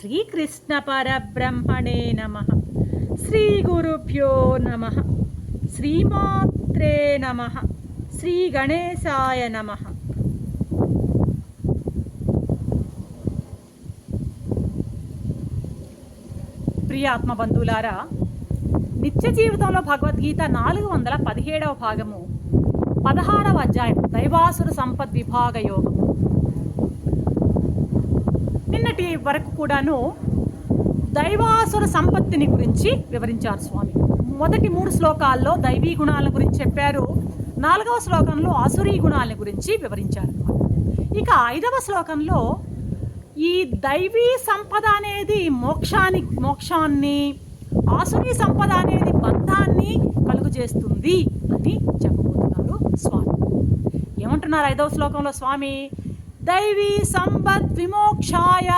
శ్రీకృష్ణ పరబ్రహ్మణే నమ. శ్రీ గురుభ్యో నమ. శ్రీమాత్రే నమ. శ్రీ గణేశాయ నమ. ప్రియ ఆత్మబంధువులారా నిత్య జీవితంలో భగవద్గీత నాలుగు వందల పదిహేడవ భాగము పదహారవ అధ్యాయం దైవాసుర సంపద్ విభాగ యోగం నిన్నటి వరకు కూడాను దైవాసుర సంపత్తిని గురించి వివరించారు స్వామి. మొదటి మూడు శ్లోకాల్లో దైవీ గుణాల గురించి చెప్పారు. నాలుగవ శ్లోకంలో ఆసురీ గుణాల గురించి వివరించారు. ఇక ఐదవ శ్లోకంలో ఈ దైవీ సంపద అనేది మోక్షాని మోక్షాన్ని ఆసురీ సంపద అనేది బంధాన్ని కలుగు చేస్తుంది అని చెప్పబోతున్నారు స్వామి. ఏమంటున్నారు ఐదవ శ్లోకంలో స్వామి? దైవీ సంపద్ విమోక్షాయ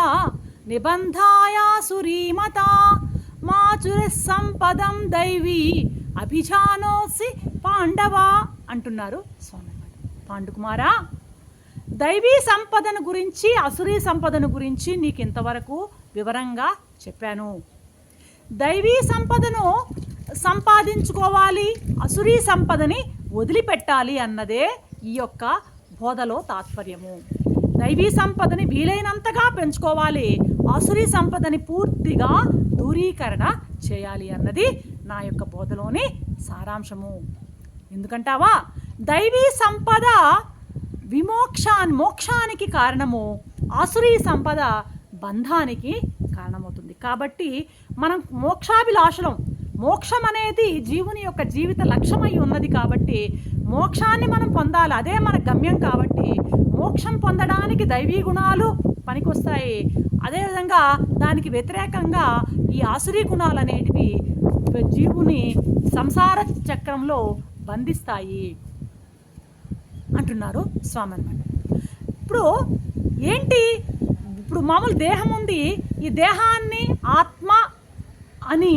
నిబంధాయ సురీమత మాచురి సంపదం దైవీ అభిజానోసి పాండవ అంటున్నారు స్వామి పాండుకుమారా దైవీ సంపదను గురించి అసురీ సంపదను గురించి నీకు ఇంతవరకు వివరంగా చెప్పాను. దైవీ సంపదను సంపాదించుకోవాలి అసురీ సంపదని వదిలిపెట్టాలి అన్నదే ఈ యొక్క బోధలో తాత్పర్యము. దైవీ సంపదని వీలైనంతగా పెంచుకోవాలి. అసురీ సంపదని పూర్తిగా దూరీకరణ చేయాలి అన్నది నా యొక్క బోధలోని సారాంశము. ఎందుకంటావా? దైవీ సంపద విమోక్షాన్ మోక్షానికి కారణము. ఆసురీ సంపద బంధానికి కారణమవుతుంది. కాబట్టి మనం మోక్షాభిలాషలం. మోక్షం అనేది జీవుని యొక్క జీవిత లక్ష్యమై ఉన్నది కాబట్టి మోక్షాన్ని మనం పొందాలి. అదే మన గమ్యం కాబట్టి మోక్షం పొందడానికి దైవీ గుణాలు పనికొస్తాయి. అదేవిధంగా దానికి వ్యతిరేకంగా ఈ ఆసురీ గుణాలు అనేటివి జీవుని సంసార చక్రంలో బంధిస్తాయి అంటున్నారు స్వామి అనమాట ఇప్పుడు ఏంటి? ఇప్పుడు మామూలు దేహం ఉంది. ఈ దేహాన్ని ఆత్మ అని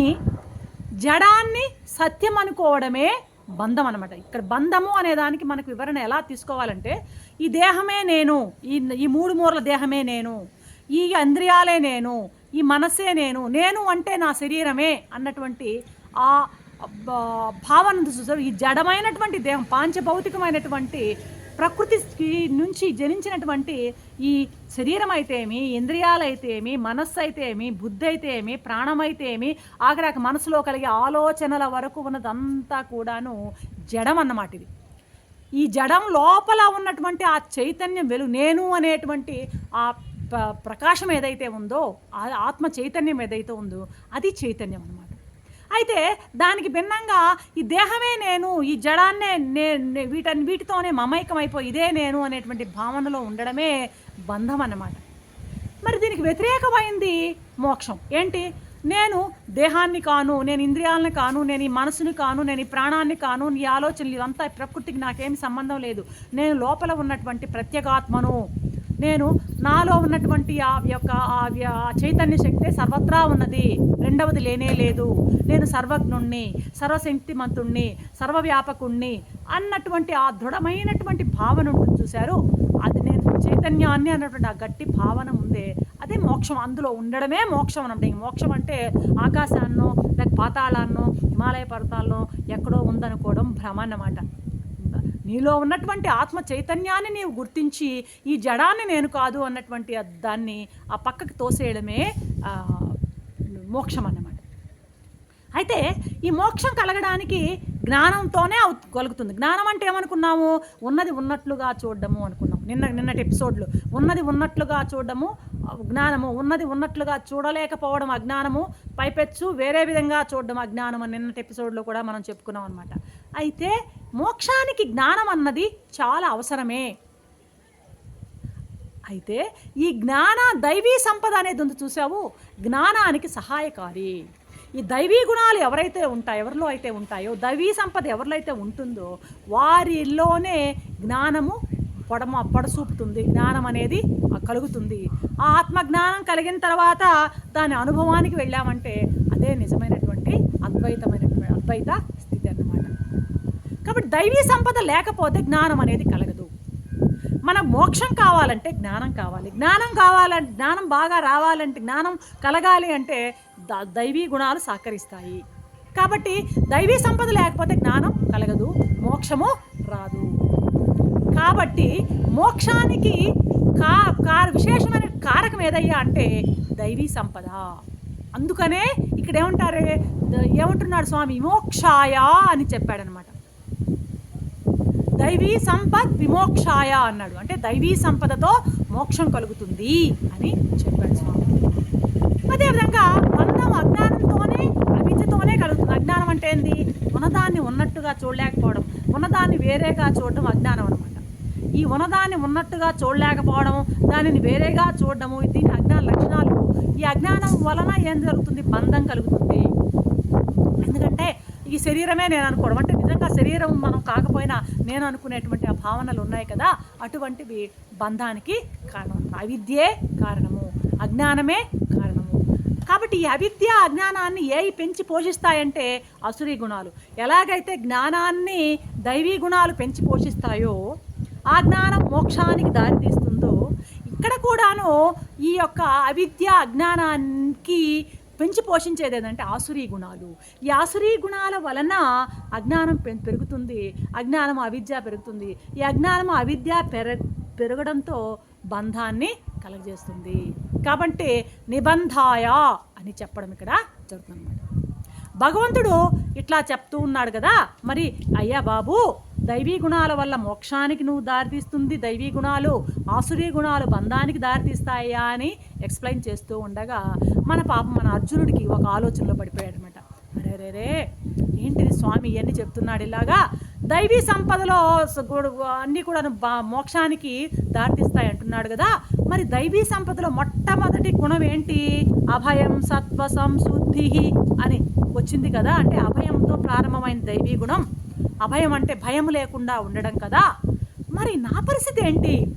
జడాన్ని సత్యం అనుకోవడమే బంధం అనమాట ఇక్కడ బంధము అనే దానికి మనకు వివరణ ఎలా తీసుకోవాలంటే ఈ దేహమే నేను ఈ ఈ మూడు మూరల దేహమే నేను ఈ ఇంద్రియాలే నేను ఈ మనస్సే నేను నేను అంటే నా శరీరమే అన్నటువంటి ఆ భావన చూసారు ఈ జడమైనటువంటి దేహం పాంచభౌతికమైనటువంటి ప్రకృతికి నుంచి జనించినటువంటి ఈ శరీరం అయితే ఏమి మనస్సు అయితే ఏమి బుద్ధి అయితే ఏమి ప్రాణం అయితే ఏమి ఆఖరాక మనసులో కలిగే ఆలోచనల వరకు ఉన్నదంతా కూడాను జడం అన్నమాట ఇది. ఈ జడం లోపల ఉన్నటువంటి ఆ చైతన్యం వెలు నేను అనేటువంటి ఆ ప్రకాశం ఏదైతే ఉందో ఆ ఆత్మ చైతన్యం ఏదైతే ఉందో అది చైతన్యం అన్నమాట. అయితే దానికి భిన్నంగా ఈ దేహమే నేను ఈ జడాన్నే నే వీటన్ని వీటితోనే మమైకమైపోయి ఇదే నేను అనేటువంటి భావనలో ఉండడమే బంధం అన్నమాట మరి దీనికి వ్యతిరేకమైంది మోక్షం. ఏంటి? నేను దేహాన్ని కాను నేను ఇంద్రియాలను కాను నేను ఈ మనసుని కాను నేను ఈ ప్రాణాన్ని కాను ఈ ఆలోచనలు ఇవంతా ప్రకృతికి నాకేమి సంబంధం లేదు. నేను లోపల ఉన్నటువంటి ప్రత్యేగాత్మను నేను నాలో ఉన్నటువంటి ఆ యొక్క ఆ చైతన్య శక్తి సర్వత్రా ఉన్నది. రెండవది లేనే లేదు. నేను సర్వజ్ఞుణ్ణి సర్వశక్తిమంతుణ్ణి సర్వవ్యాపకుణ్ణి అన్నటువంటి ఆ దృఢమైనటువంటి భావన ఉంటుంది చూశారు. అది నేను చైతన్యాన్ని అన్నటువంటి ఆ గట్టి భావన ఉందే అదే మోక్షం అందులో ఉండడమే మోక్షం అన్నమాట మోక్షం అంటే ఆకాశాన్నో లేక పాతాళాన్నో హిమాలయ పర్వతాల్లో ఎక్కడో ఉందనుకోవడం భ్రమ అన్నమాట. నీలో ఉన్నటువంటి ఆత్మ చైతన్యాన్ని నీవు గుర్తించి ఈ జడాన్ని నేను కాదు అన్నటువంటి దాన్ని ఆ పక్కకి తోసేయడమే మోక్షం అన్నమాట. అయితే ఈ మోక్షం కలగడానికి జ్ఞానంతోనే కలుగుతుంది జ్ఞానం అంటే ఏమనుకున్నాము? ఉన్నది ఉన్నట్లుగా చూడడము అనుకున్నాం. నిన్న నిన్నటి ఎపిసోడ్లు. ఉన్నది ఉన్నట్లుగా చూడడము జ్ఞానము. ఉన్నది ఉన్నట్లుగా చూడలేకపోవడం అజ్ఞానము. పైపెచ్చు వేరే విధంగా చూడడం అజ్ఞానం అని నిన్నటి ఎపిసోడ్లో కూడా మనం చెప్పుకున్నాం అనమాట అయితే మోక్షానికి జ్ఞానం అన్నది చాలా అవసరమే. అయితే ఈ జ్ఞాన దైవీ సంపద అనేది ఉంది చూసావు? జ్ఞానానికి సహాయకారి. ఈ దైవీ గుణాలు ఎవరైతే ఉంటాయో ఎవరిలో అయితే ఉంటాయో దైవీ సంపద ఎవరిలో అయితే ఉంటుందో వారిలోనే జ్ఞానము పొడమ పొడసూపుతుంది. జ్ఞానం అనేది కలుగుతుంది. ఆ ఆత్మజ్ఞానం కలిగిన తర్వాత దాని అనుభవానికి వెళ్ళామంటే అదే నిజమైనటువంటి అద్వైతమైనటువంటి అద్వైత కాబట్టి దైవీ సంపద లేకపోతే జ్ఞానం అనేది కలగదు. మన మోక్షం కావాలంటే జ్ఞానం కావాలి. జ్ఞానం కావాలంటే జ్ఞానం బాగా రావాలంటే జ్ఞానం కలగాలి అంటే ద- దైవీ గుణాలు సహకరిస్తాయి. కాబట్టి దైవీ సంపద లేకపోతే జ్ఞానం కలగదు మోక్షము రాదు. కాబట్టి మోక్షానికి కా కా విశేషమైన కారకం ఏదయ్యా అంటే దైవీ సంపద. అందుకనే ఇక్కడ ఏమంటారు ద- ఏమంటున్నాడు స్వామి? మోక్షాయ అని చెప్పాడనమాట. దైవీ సంపద్ విమోక్షాయ అన్నాడు. అంటే దైవీ సంపదతో మోక్షం కలుగుతుంది అని చెప్పాడు స్వామి. అదేవిధంగా బంధం అజ్ఞానంతోనే అవిద్యతోనే కలుగుతుంది. అజ్ఞానం అంటే ఏంది? ఉన్నదాన్ని ఉన్నట్టుగా చూడలేకపోవడం. ఉన్నదాన్ని వేరేగా చూడడం అజ్ఞానం అనమాట ఈ ఉన్నదాన్ని ఉన్నట్టుగా చూడలేకపోవడం దానిని వేరేగా చూడడము దీని అజ్ఞాన లక్షణాలు. ఈ అజ్ఞానం వలన ఏం జరుగుతుంది? బంధం కలుగుతుంది. ఎందుకంటే ఈ శరీరమే నేను అనుకోవడం. అంటే నిజంగా శరీరం మనం కాకపోయినా నేను అనుకునేటువంటి ఆ భావనలు ఉన్నాయి కదా అటువంటివి బంధానికి కారణం. అవిద్యే కారణము. అజ్ఞానమే కారణము. కాబట్టి ఈ అవిద్య అజ్ఞానాన్ని ఏవి పెంచి పోషిస్తాయంటే అసురీ గుణాలు. ఎలాగైతే జ్ఞానాన్ని దైవీ గుణాలు పెంచి పోషిస్తాయో ఆ జ్ఞానం మోక్షానికి దారితీస్తుందో ఇక్కడ కూడాను ఈ యొక్క అవిద్య అజ్ఞానానికి పెంచి పోషించేది ఏదంటే ఆసురీ గుణాలు. ఈ ఆసురీ గుణాల వలన అజ్ఞానం పె- పెరుగుతుంది అజ్ఞానం అవిద్య పెరుగుతుంది. ఈ అజ్ఞానం అవిద్య పెర పెరగడంతో బంధాన్ని కలగజేస్తుంది. కాబట్టి నిబంధాయ అని చెప్పడం ఇక్కడ జరుగుతుందన్నమాట. భగవంతుడు ఇట్లా చెప్తూ ఉన్నాడు కదా. మరి అయ్యా బాబు దైవీ గుణాల వల్ల మోక్షానికి నువ్వు దారితీస్తుంది దైవీ గుణాలు ఆసురీ గుణాలు బంధానికి దారితీస్తాయా అని ఎక్స్ప్లెయిన్ చేస్తూ ఉండగా మన పాపం మన అర్జునుడికి ఒక ఆలోచనలో పడిపోయాడు అనమాట అరే రే రే ఏంటిది స్వామి ఇవన్నీ చెప్తున్నాడు ఇలాగా? దైవీ సంపదలో అన్నీ కూడా మోక్షానికి దారితీస్తాయి అంటున్నాడు కదా. మరి దైవీ సంపదలో మొట్టమొదటి గుణం ఏంటి? అభయం సత్వ సంశుద్ధి అని. వచ్చింది కదా అంటే అభయంతో ప్రారంభమైన దైవీ గుణం. అభయం అంటే భయం లేకుండా ఉండడం కదా. మరి నా పరిస్థితి ఏంటి?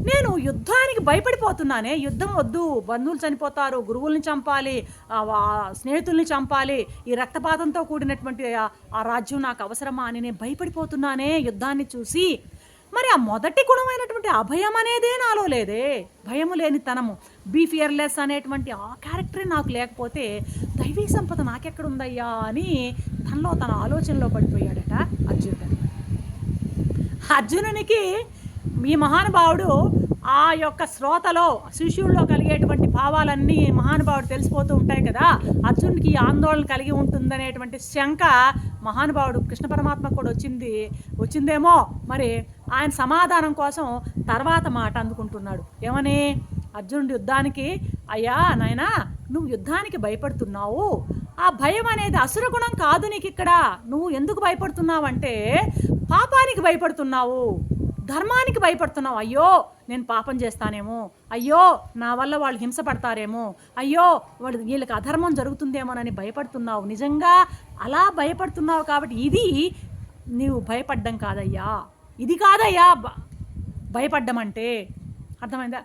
నేను యుద్ధానికి భయపడిపోతున్నానే. యుద్ధం వద్దు బంధువులు చనిపోతారు గురువుల్ని చంపాలి వా- స్నేహితుల్ని చంపాలి ఈ రక్తపాతంతో కూడినటువంటి ఆ- ఆ రాజ్యం నాకు అవసరమా అని నేను భయపడిపోతున్నానే యుద్ధాన్ని చూసి మరి ఆ మొదటి గుణమైనటువంటి అభయం అనేదే నాలో లేదే. భయము లేని తనము. బీ ఫియర్లెస్ అనేటువంటి ఆ క్యారెక్టరే నాకు లేకపోతే దైవీ సంపద నాకెక్కడుందయ్యా అని తనలో తన ఆలోచనలో పడిపోయాడట అర్జునుడు. అర్జునునికి మీ మహానుభావుడు ఆ యొక్క శ్రోతలో శిష్యుల్లో కలిగేటువంటి భావాలన్నీ మహానుభావుడు తెలిసిపోతూ ఉంటాయి కదా. అర్జునుడికి ఆందోళన కలిగి ఉంటుందనేటువంటి శంక మహానుభావుడు కృష్ణ పరమాత్మ కూడా వచ్చింది వచ్చిందేమో మరి ఆయన సమాధానం కోసం తర్వాత మాట అందుకుంటున్నాడు. ఏమని? అర్జునుడు యుద్ధానికి అయ్యా నాయనా నువ్వు యుద్ధానికి భయపడుతున్నావు. ఆ భయం అనేది అసుర గుణం కాదు నీకు ఇక్కడ నువ్వు ఎందుకు భయపడుతున్నావు అంటే పాపానికి భయపడుతున్నావు. ధర్మానికి భయపడుతున్నావు. అయ్యో నేను పాపం చేస్తానేమో. అయ్యో నా వల్ల వాళ్ళు హింస పడతారేమో. అయ్యో వాళ్ళు వీళ్ళకి అధర్మం జరుగుతుందేమోనని భయపడుతున్నావు. నిజంగా అలా భయపడుతున్నావు కాబట్టి ఇది నీవు భయపడ్డం కాదయ్యా. ఇది కాదయ్యా. భయపడ్డం అంటే అర్థమైందా?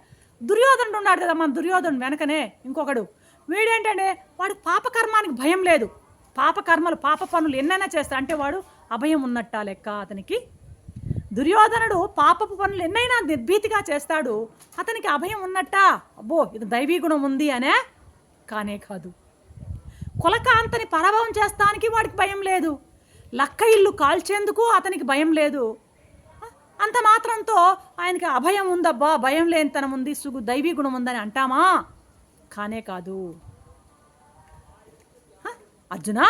దుర్యోధనుడు ఉన్నాడు కదా మన దుర్యోధను వెనకనే ఇంకొకడు. వీడేంటంటే వాడు పాపకర్మానికి భయం లేదు. పాపకర్మలు పాప పనులు ఎన్నైనా చేస్తా అంటే వాడు అభయం ఉన్నట్టా లెక్క అతనికి? దుర్యోధనుడు పాపపు పనులు ఎన్నైనా నిర్భీతిగా చేస్తాడు. అతనికి అభయం ఉన్నట్ట? అబ్బో ఇది దైవీ గుణం ఉంది అనే? కానే కాదు. కులకాంతని పరాభవం చేస్తానికి వాడికి భయం లేదు. లక్క ఇల్లు కాల్చేందుకు అతనికి భయం లేదు. అంత మాత్రంతో ఆయనకి అభయం ఉందబ్బా భయం లేనితనం ఉంది సుగు దైవీ గుణం ఉందని అంటామా? కానే కాదు. అర్జున అర్జునా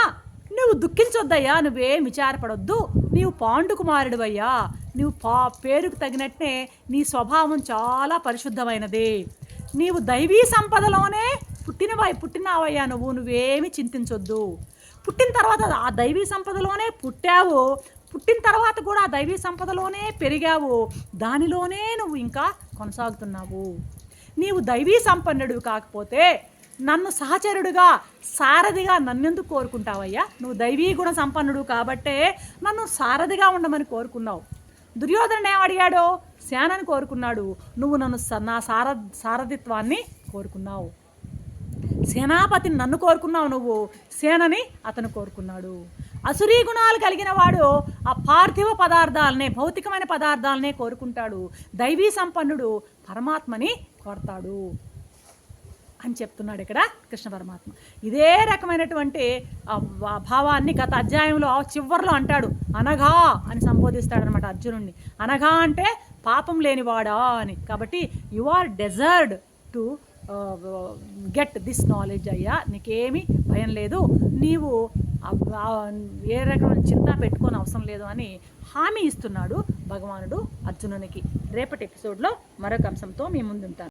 నువ్వు దుఃఖించొద్దయ్యా నువ్వేం విచారపడొద్దు. నీవు పాండుకుమారుడువయ్యా. నువ్వు పా పేరుకు తగినట్టే నీ స్వభావం చాలా పరిశుద్ధమైనది. నీవు దైవీ సంపదలోనే పుట్టినవై పుట్టినావయ్యా నువ్వు నువ్వేమి చింతించొద్దు. పుట్టిన తర్వాత ఆ దైవీ సంపదలోనే పుట్టావు. పుట్టిన తర్వాత కూడా ఆ దైవీ సంపదలోనే పెరిగావు. దానిలోనే నువ్వు ఇంకా కొనసాగుతున్నావు. నీవు దైవీ సంపన్నుడు కాకపోతే నన్ను సహచరుడుగా సారథిగా నన్నెందుకు కోరుకుంటావయ్యా? నువ్వు దైవీ గుణ సంపన్నుడు కాబట్టే నన్ను సారథిగా ఉండమని కోరుకున్నావు. దుర్యోధనుడు ఏం సేనని కోరుకున్నాడు. నువ్వు నన్ను స- నా సార సారథిత్వాన్ని కోరుకున్నావు. సేనాపతిని నన్ను కోరుకున్నావు నువ్వు. సేనని అతను కోరుకున్నాడు. అసురీ గుణాలు కలిగిన వాడు ఆ పార్థివ పదార్థాలనే భౌతికమైన పదార్థాలనే కోరుకుంటాడు. దైవీ సంపన్నుడు పరమాత్మని కోరతాడు. అని చెప్తున్నాడు ఇక్కడ కృష్ణ పరమాత్మ. ఇదే రకమైనటువంటి భావాన్ని గత అధ్యాయంలో చివరిలో అంటాడు అనగా అని సంబోధిస్తాడనమాట అర్జునుడిని అనగా అంటే పాపం లేనివాడా అని. కాబట్టి you are deserved to get this knowledge అయ్యా నీకేమీ భయం లేదు నీవు ఏ రకమైన చింత పెట్టుకోని అవసరం లేదు అని హామీ ఇస్తున్నాడు భగవానుడు అర్జునునికి. రేపటి ఎపిసోడ్లో మరొక అంశంతో మీ ముందుంటాను.